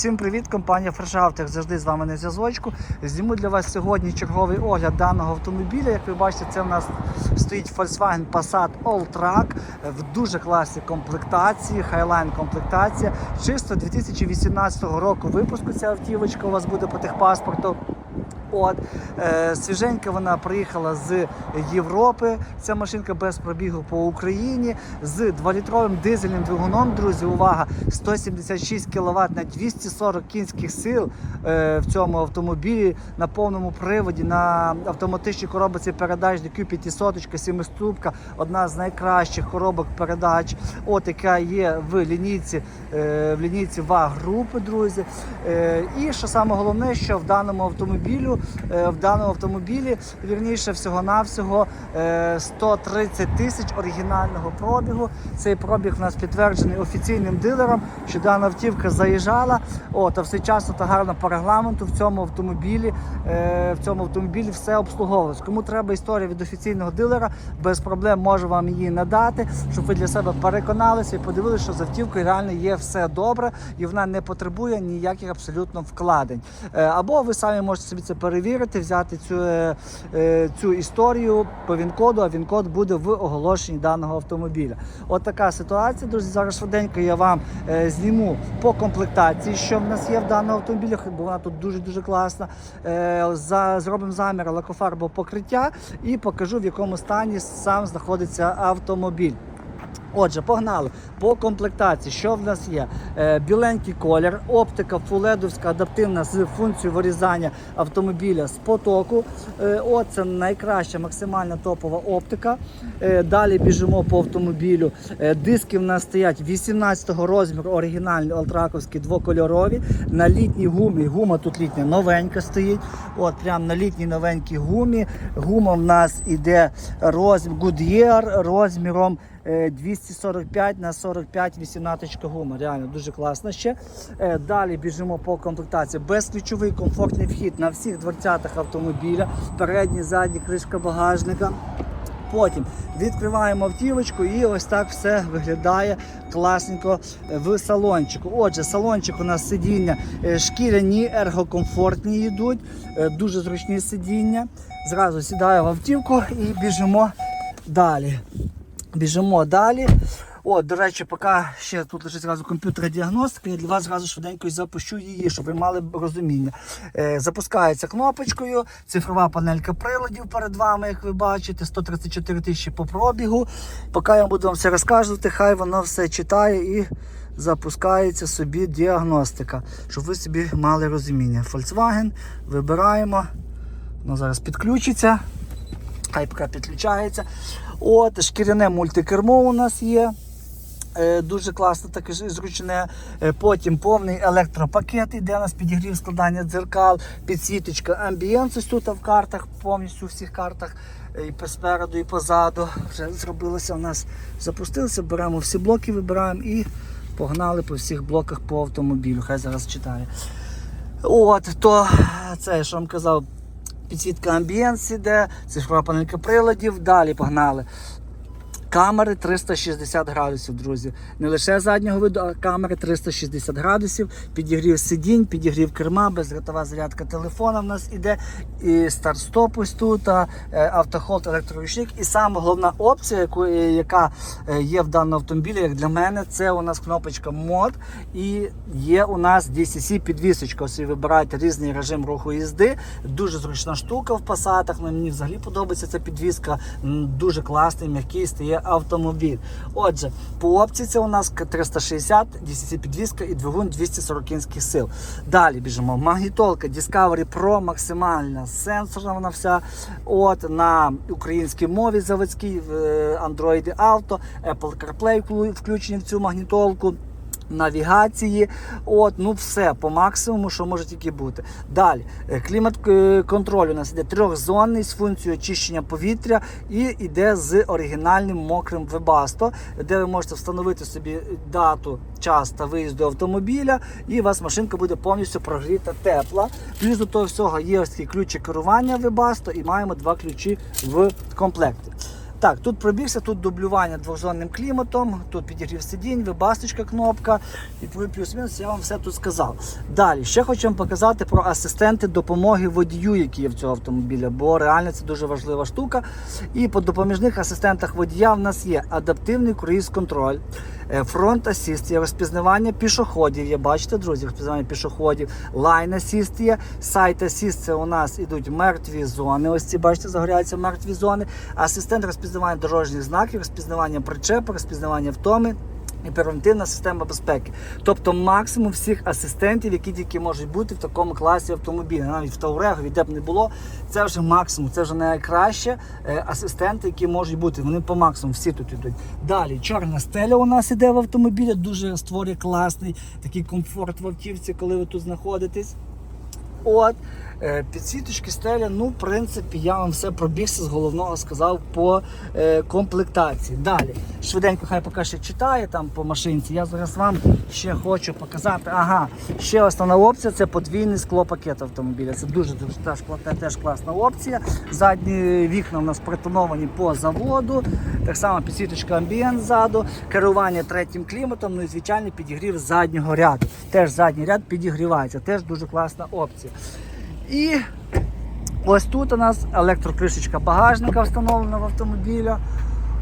Всім привіт, компанія Фрешафтех завжди з вами на зв'язочку. Зніму для вас сьогодні черговий огляд даного автомобіля. Як ви бачите, це в нас стоїть Volkswagen Passat All-Track в дуже класній комплектації, Highline комплектація. Чисто 2018 року випуску ця автівочка у вас буде по техпаспорту. От е, свіженька вона приїхала з Європи. Ця машинка без пробігу по Україні з 2-літровим дизельним двигуном. Друзі, увага! 176 кВт на 240 кінських сил е, в цьому автомобілі на повному приводі на автоматичній коробці передач Q500, 7 ступка, одна з найкращих коробок передач, от яка є в лінійці е, в лінійці ВАГ групи, друзі. І що саме головне, що в даному автомобілю, в даному автомобілі, вірніше всього-навсього е, 130 тисяч оригінального пробігу. Цей пробіг у нас підтверджений офіційним дилером, що дана автівка заїжджала. А все часно та гарно по регламенту в цьому автомобілі. е, В цьому автомобілі все обслуговувалось. Кому треба історія від офіційного дилера, без проблем можу вам її надати, щоб ви для себе переконалися і подивилися, що з автівкою реально є все добре і вона не потребує ніяких абсолютно вкладень. Е, Або ви самі можете собі це перевірити, взяти цю, е, е, цю історію по він-коду, а він-код буде в оголошенні даного автомобіля. От така ситуація, друзі. Зараз швиденько я вам е, зніму по комплектації, що в нас є в даному автомобілі, бо вона тут дуже-дуже класна. Зробимо замір лакофарбового покриття і покажу, в якому стані сам знаходиться автомобіль. Отже, погнали по комплектації. Що в нас є? Е, біленький колір, оптика фуледовська адаптивна з функцією вирізання автомобіля з потоку. Е, от найкраща максимальна топова оптика. Е, далі біжимо по автомобілю. Диски в нас стоять 18-го розміру, оригінальні алтраковські двокольорові. На літній гумі. Гума тут літня новенька стоїть. От прямо на літній новенькій гумі. Гума в нас іде розмір Goodyear розміром. Е, 245 на 45 18 гума. Реально дуже класно ще. Е, Далі біжимо по комплектації. Безключовий комфортний вхід на всіх дверцятах автомобіля. Передній, задній кришка багажника. Потім відкриваємо автівочку і ось так все виглядає класненько в салончику. Отже, салончик у нас сидіння е, шкіряні, ергокомфортні йдуть, е, дуже зручні сидіння. Зразу сідаю в автівку і біжимо далі. Біжимо далі. О, до речі, поки ще тут лежить зразу комп'ютерна діагностика, я для вас зразу швиденько запущу її, щоб ви мали розуміння. Е, запускається кнопочкою, цифрова панелька приладів перед вами, як ви бачите, 134 тисячі по пробігу. Поки я буду вам все розказувати, хай воно все читає і запускається собі діагностика, щоб ви собі мали розуміння. Volkswagen вибираємо, воно зараз підключиться. Хай поки підключається. От, шкіряне мультикермо у нас є. Е, Дуже класно, таке зручне. Е, Потім повний електропакет іде у нас підігрів складання дзеркал, підсвіточка амбієнс ось тут в картах, повністю у всіх картах. е, І спереду, і позаду. Вже зробилося у нас, запустилося, беремо всі блоки, вибираємо і погнали по всіх блоках по автомобілю. Хай зараз читає. От, то це, що вам казав, підсвітка амбієнс іде, цифрова панелька приладів, далі погнали. Камери 360 градусів, друзі. Не лише заднього виду, а камери 360 градусів. Підігрів сидінь, підігрів керма, бездротова зарядка телефона в нас іде. І старт-стоп ось тут, е, автохолд, електроручник. І саме головна опція, е, яка е, є в даному автомобілі, як для мене, це у нас кнопочка мод. І є у нас DCC підвісочка. Ось ви вибираєте різний режим руху їзди. Дуже зручна штука в пасатах. Ну, Мені взагалі подобається ця підвіска. Дуже класний, м'який стає автомобіль. Отже, по опції це у нас 360, DCC підвіска і двигун 240 кінських сил. Далі біжимо. Магнітолка Discovery Pro максимальна, сенсорна вона вся. От на українській мові заводській, в е, Android Auto, Apple CarPlay включені в цю магнітолку навігації. От, ну все по максимуму, що може тільки бути. Далі, е, клімат е, контроль у нас іде трьохзонний з функцією очищення повітря і йде з оригінальним мокрим Webasto, де ви можете встановити собі дату, час та виїзду автомобіля, і у вас машинка буде повністю прогріта тепла. Плюс до того всього є ось такий ключі керування Webasto і маємо два ключі в комплекті. Так, тут пробігся, тут дублювання двохзонним кліматом, тут підігрів сидінь, вибасточка кнопка, і плюс-мінус я вам все тут сказав. Далі, ще хочу вам показати про асистенти допомоги водію, які є в цього автомобіля, бо реально це дуже важлива штука. І по допоміжних асистентах водія в нас є адаптивний круїз-контроль, фронт асіст, є розпізнавання пішоходів. Є, бачите, друзі, розпізнавання пішоходів, лайн асіст є, сайт асіст це у нас ідуть мертві зони. Ось ці бачите, загоряються мертві зони. Асистент розпізнавання дорожніх знаків, розпізнавання причеп, розпізнавання втоми. І превентивна система безпеки, тобто максимум всіх асистентів, які тільки можуть бути в такому класі автомобіля, навіть в Таурегові, де б не було, це вже максимум, це вже найкраще е, асистенти, які можуть бути. Вони по максимуму всі тут ідуть. Далі чорна стеля у нас іде в автомобілі, дуже створює класний такий комфорт в автівці, коли ви тут знаходитесь. От, підсвіточки стеля, ну, в принципі, я вам все пробігся з головного сказав по е, комплектації. Далі, швиденько, хай поки ще читає там по машинці. Я зараз вам ще хочу показати. Ага, ще основна опція це подвійний склопакет автомобіля. Це дуже, дуже теж, теж класна опція. Задні вікна у нас притоновані по заводу. Так само підсвіточка амбієнт ззаду, керування третім кліматом, ну і звичайний підігрів заднього ряду. Теж задній ряд підігрівається, теж дуже класна опція. І ось тут у нас електрокришечка багажника встановлена в автомобіля.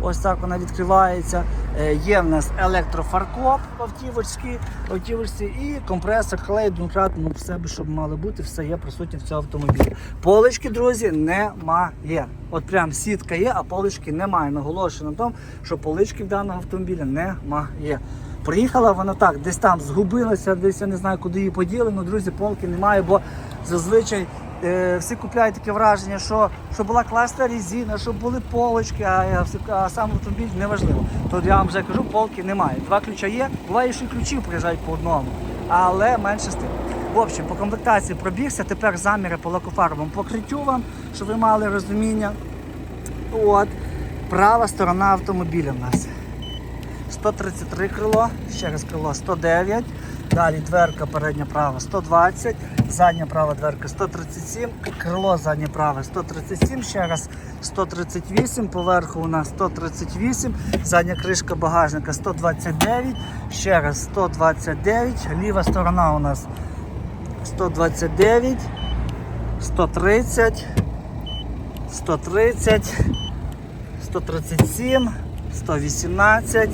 Ось так вона відкривається. Е, Є в нас електрофаркоп автівочці, і компресор, клей, донкрат, ну все щоб мало бути, все є присутнє в цьому автомобілі. Полички, друзі, немає. От прям сітка є, а полички немає. Наголошую на тому, що полички в даного автомобіля немає. Приїхала вона так, десь там згубилася, десь я не знаю, куди її поділи. Ну, друзі, полки немає, бо зазвичай е, всі купляють таке враження, що, що була класна резина, що були полочки, а, а, а сам автомобіль неважливо. То я вам вже кажу, полки немає. Два ключа є, буває, що і ключі приїжджають по одному, але менше з тим. В общем, по комплектації пробігся, тепер заміри по лакофарбовому покриттю вам, щоб ви мали розуміння. От, права сторона автомобіля в нас. 133 крило, ще раз крило 109, далі дверка передня права 120, задня права дверка 137, крило заднє праве 137, ще раз 138, поверху у нас 138, задня кришка багажника 129, ще раз 129, ліва сторона у нас 129, 130, 130, 137, 118,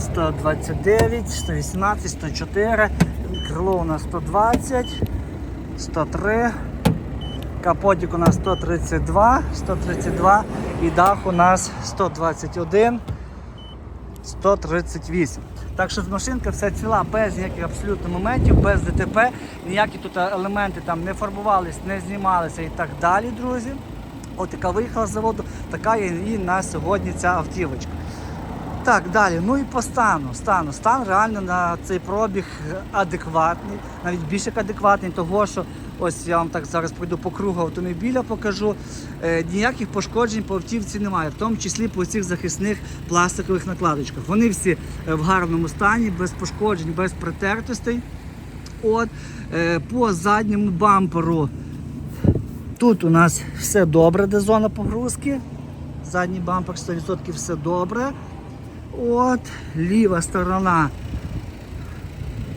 129, 118, 104, крило у нас 120, 103, капотик у нас 132, 132 і дах у нас 121, 138. Так що машинка вся ціла, без ніяких абсолютно моментів, без ДТП, ніякі тут елементи там не фарбувались, не знімалися і так далі, друзі. От яка виїхала з заводу, така і на сьогодні ця автівочка. Так, далі. Ну і по стану. Стану. Стан реально на цей пробіг адекватний, навіть більш як адекватний, того що ось я вам так зараз пройду по кругу автомобіля, покажу. Е, ніяких пошкоджень по автівці немає, в тому числі по цих захисних пластикових накладочках. Вони всі е, в гарному стані, без пошкоджень, без притертостей. От, е, по задньому бамперу Тут у нас все добре, де зона погрузки. Задній бампер 100% все добре. От, ліва сторона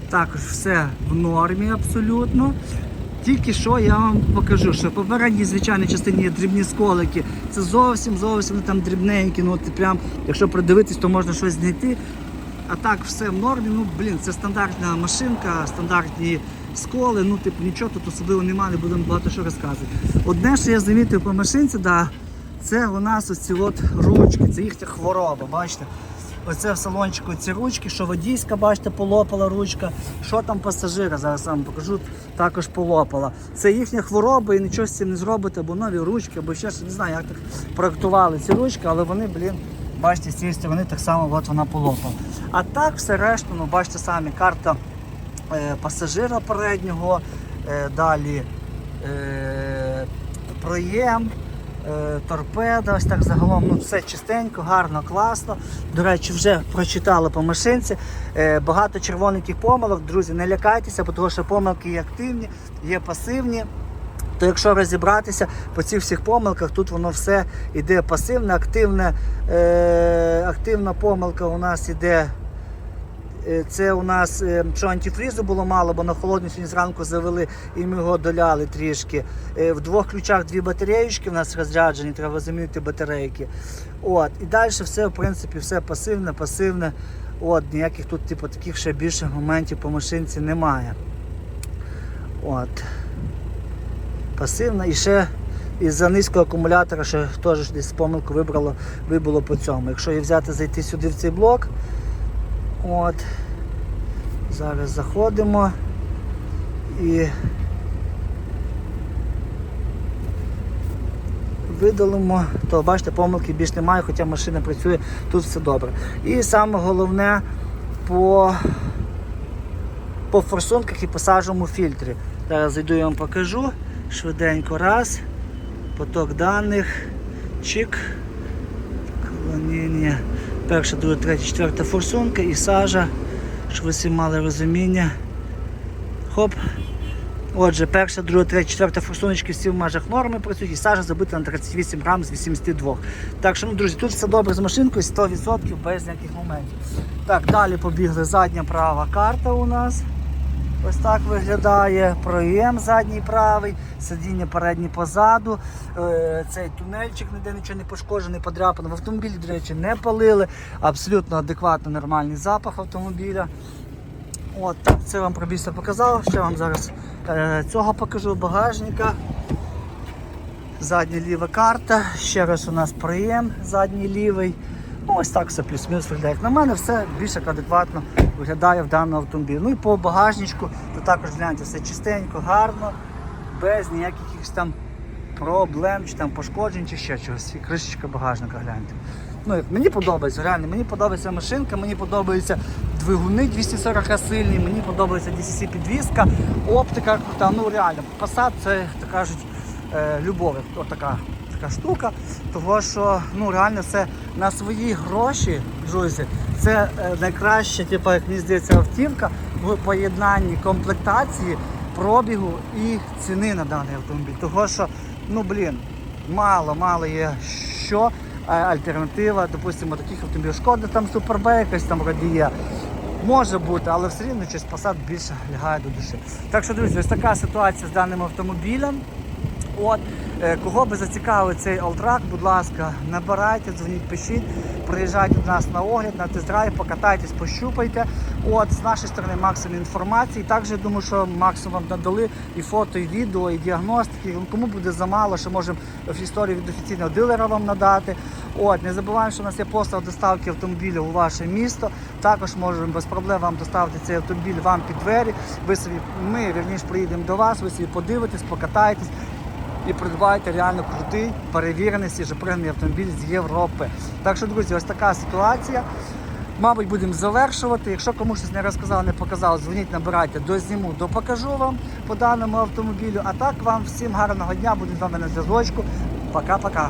також все в нормі абсолютно. Тільки що я вам покажу, що в попередній звичайній частині є дрібні сколики. Це зовсім зовсім там дрібненькі. Ну, от прям, якщо придивитись, то можна щось знайти. А так все в нормі. Ну, блін, це стандартна машинка, стандартні сколи. Ну, типу, нічого тут особливо немає, не будемо багато що розказувати. Одне, що я замітив по машинці, да, це у нас оці от ручки, це їхня хвороба, бачите? Оце в салончику ці ручки, що водійська, бачите, полопала ручка, що там пасажира, зараз вам покажу, також полопала. Це їхня хвороба і нічого з цим не зробите, або нові ручки, або ще не знаю, як так проектували ці ручки, але вони, блін, бачите, з цієї сторони так само от вона полопала. А так все решту, ну бачите самі, карта е, пасажира переднього, е, далі е, проєм, торпеда, ось так загалом ну, все чистенько, гарно, класно. До речі, вже прочитали по машинці. Е, багато червоних помилок, друзі, не лякайтеся, бо тому що помилки є активні, є пасивні. То якщо розібратися по цих всіх помилках, тут воно все йде пасивне, активне, е, активна помилка у нас іде. Е, Це у нас е, що антифрізу було мало, бо на холодну сьогодні зранку завели і ми його доляли трішки. Е, В двох ключах дві батареїчки у нас розряджені, треба замінити батарейки. От. І далі все, в принципі, все пасивне, пасивне. От, ніяких тут типу, таких ще більших моментів по машинці немає. От пасивна і ще із-за низького акумулятора ще теж десь помилку вибрало, вибуло по цьому. Якщо її взяти, зайти сюди в цей блок, от, зараз заходимо і видалимо, то бачите, помилки більш немає, хоча машина працює, тут все добре. І саме головне по, по форсунках і по сажовому фільтрі. Зараз зайду я вам покажу. Швиденько раз. Поток даних. Чик. Клоніння. Перша, друга, третя, четверта форсунка і сажа. Щоб ви всі мали розуміння. Хоп. Отже, перша, друга, третя, четверта форсуночки всі в межах норми працюють і сажа забита на 38 грам з 82. Так що, ну, друзі, тут все добре з машинкою, 100% без ніяких моментів. Так, далі побігли задня права карта у нас. Ось так виглядає проєм задній правий, сидіння переднє позаду. Е, Цей тунельчик ніде нічого не пошкоджений, подряпано. В автомобілі, до речі, не палили. Абсолютно адекватно нормальний запах автомобіля. От, це вам пробійся показав. Ще вам зараз е, цього покажу багажника. Задня ліва карта. Ще раз у нас проєм задній лівий. Ну, ось так все плюс-мінус виглядає. Як на мене все більш як адекватно виглядає в даному автомобілі. Ну і по багажничку, то також гляньте, все чистенько, гарно, без ніяких там проблем, чи там пошкоджень, чи ще чогось. І кришечка багажника гляньте. Ну, мені подобається, реально, мені подобається машинка, мені подобаються двигуни 240 сильні, мені подобається DCC підвізка, оптика крута, ну реально, Passat це, то кажуть, е, любов, от така, штука. Того що ну реально це на свої гроші, друзі, це е, найкраща, типу, як мені здається, автівка в поєднанні комплектації, пробігу і ціни на даний автомобіль. Того що, ну блін, мало, мало є що. Альтернатива, допустимо, таких автомобілів. Шкода там супербе якась там радіє. Може бути, але все рівно щось Passat більше лягає до душі. Так що, друзі, ось така ситуація з даним автомобілем. От, кого би зацікавив цей Алтрак, будь ласка, набирайте, дзвоніть, пишіть, приїжджайте до нас на огляд, на тест-драйв, покатайтесь, пощупайте. От, з нашої сторони максимум інформації. Також я думаю, що максимум вам надали і фото, і відео, і діагностики. Кому буде замало, що можемо в історію від офіційного дилера вам надати. От, не забуваємо, що у нас є послуга доставки автомобіля у ваше місто. Також можемо без проблем вам доставити цей автомобіль вам під двері. Ви собі, ми вірніше приїдемо до вас, ви собі подивитесь, покатаєтесь і придбаєте реально крутий, перевірений, свіжопригнаний автомобіль з Європи. Так що, друзі, ось така ситуація. Мабуть, будемо завершувати. Якщо комусь щось не розказав, не показав, дзвоніть, набирайте, дозніму, допокажу вам по даному автомобілю. А так вам всім гарного дня, будемо з вами на зв'язочку. Пока-пока.